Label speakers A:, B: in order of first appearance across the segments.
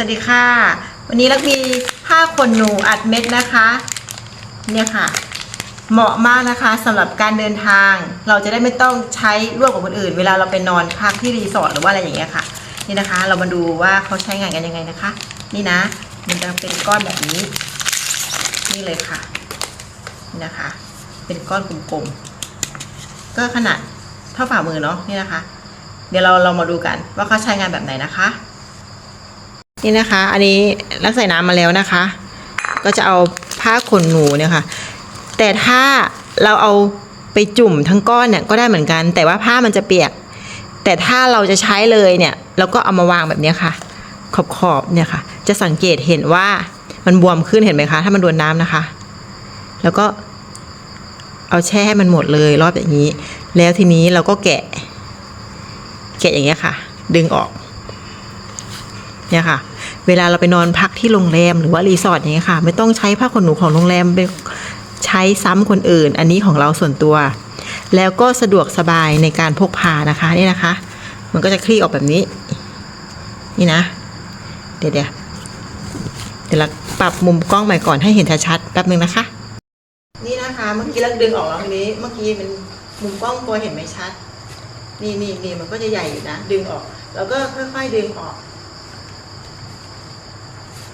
A: วัสดีค่ะ วันนี้ลักมีผ้าขนหนูอัดเม็ดนะคะ เนี่ยค่ะ เหมาะมากนะคะสำหรับการเดินทาง เราจะได้ไม่ต้องใช้ร่วมกับคนอื่น เวลาเราไปนอนพักที่รีสอร์ทหรือว่าอะไรอย่างเงี้ยค่ะ นี่นะคะ เรามาดูว่าเขาใช้งานกันยังไงนะคะ นี่นะ มันจะเป็นก้อนแบบนี้ นี่เลยค่ะ นี่นะคะ เป็นก้อนกลมๆ ก็ขนาดเท่าฝ่ามือเนาะ นี่นะคะ เดี๋ยวเราเรามาดูกันว่าเขาใช้งานแบบไหนนะคะ นี่นะคะ อันนี้รักใส่น้ำมาแล้วนะคะ ก็จะเอาผ้าขนหนูเนี่ยค่ะ แต่ถ้าเราเอาไปจุ่มทั้งก้อนเนี่ยก็ได้เหมือนกัน แต่ว่าผ้ามันจะเปียก แต่ถ้าเราจะใช้เลยเนี่ย เราก็เอามาวางแบบนี้ค่ะ ขอบขอบๆเนี่ยค่ะ จะสังเกตเห็นว่ามันบวมขึ้นเห็นไหมคะ ถ้ามันโดนน้ำนะคะ แล้วก็เอาแช่ให้มันหมดเลยรอบอย่างนี้ แล้วทีนี้เราก็แกะ แกะอย่างเงี้ยค่ะ ดึงออก เนี่ยค่ะ เวลาเราไปนอนพักที่โรงแรมหรือว่ารีสอร์ทอย่างเงี้ยค่ะ ไม่ต้องใช้ผ้าขนหนูของโรงแรมไปใช้ซ้ำคนอื่น อันนี้ของเราส่วนตัว แล้วก็สะดวกสบายในการพกพานะคะนี่นะคะ มันก็จะคลี่ออกแบบนี้ นี่นะ เดี๋ยวเดี๋ยวเดี๋ยวเราปรับมุมกล้องใหม่ก่อนให้เห็นชัดๆแป๊บนึงนะคะ นี่นะคะเมื่อกี้เราดึงออกแล้วทีนี้ เมื่อกี้มันมุมกล้องตัวเห็นไม่ชัด นี่นี่นี่มันก็จะใหญ่อยู่นะดึงออก แล้วก็ค่อยๆดึงออก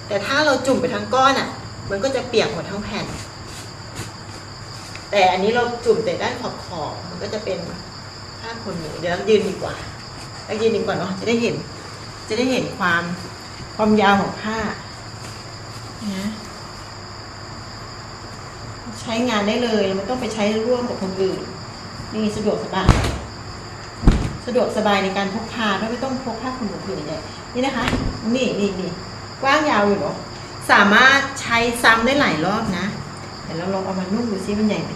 A: แต่ถ้าเราจุ่มไปทั้งก้อนอะ มันก็จะเปียกหมดทั้งแผ่น แต่อันนี้เราจุ่มแต่ด้านขอบขอบๆมันก็จะเป็นผ้าขนหนูเดี๋ยวเรายืนดีกว่าเรายืนดีกว่าเนาะจะได้เห็น จะได้เห็นความความยาวของผ้านะใช้งานได้เลยเราไม่ต้องไปใช้ร่วมกับคนอื่นนี่สะดวกสบายสะดวกสบายในการพกพาด้วยไม่ต้องพกผ้าขนหนูผืนใหญ่นี่นะคะ นี่นี่นี่ กว้างยาวอยู่เนาะสามารถใช้ซ้ำได้หลายรอบนะ เดี๋ยวเราลองเอามานุ่งดูซิมันใหญ่ไหม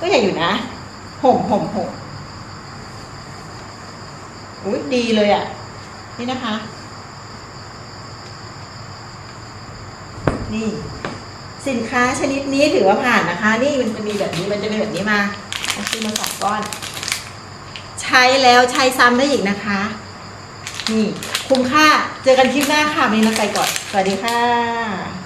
A: ก็ใหญ่อยู่นะห่มห่มห่มอุ้ยดีเลยอะ่ะ นี่นะคะ นี่ สินค้าชนิดนี้ถือว่าผ่านนะคะ นี่มันจะมีแบบนี้มันจะเป็นแบบนี้มาเอาซื้อมาสองก้อน ใช้แล้วใช้ซ้ำได้อีกนะคะ นี่ คุ้มค่า เจอกันคลิปหน้าค่ะวันนี้เราไปก่อน สวัสดีค่ะ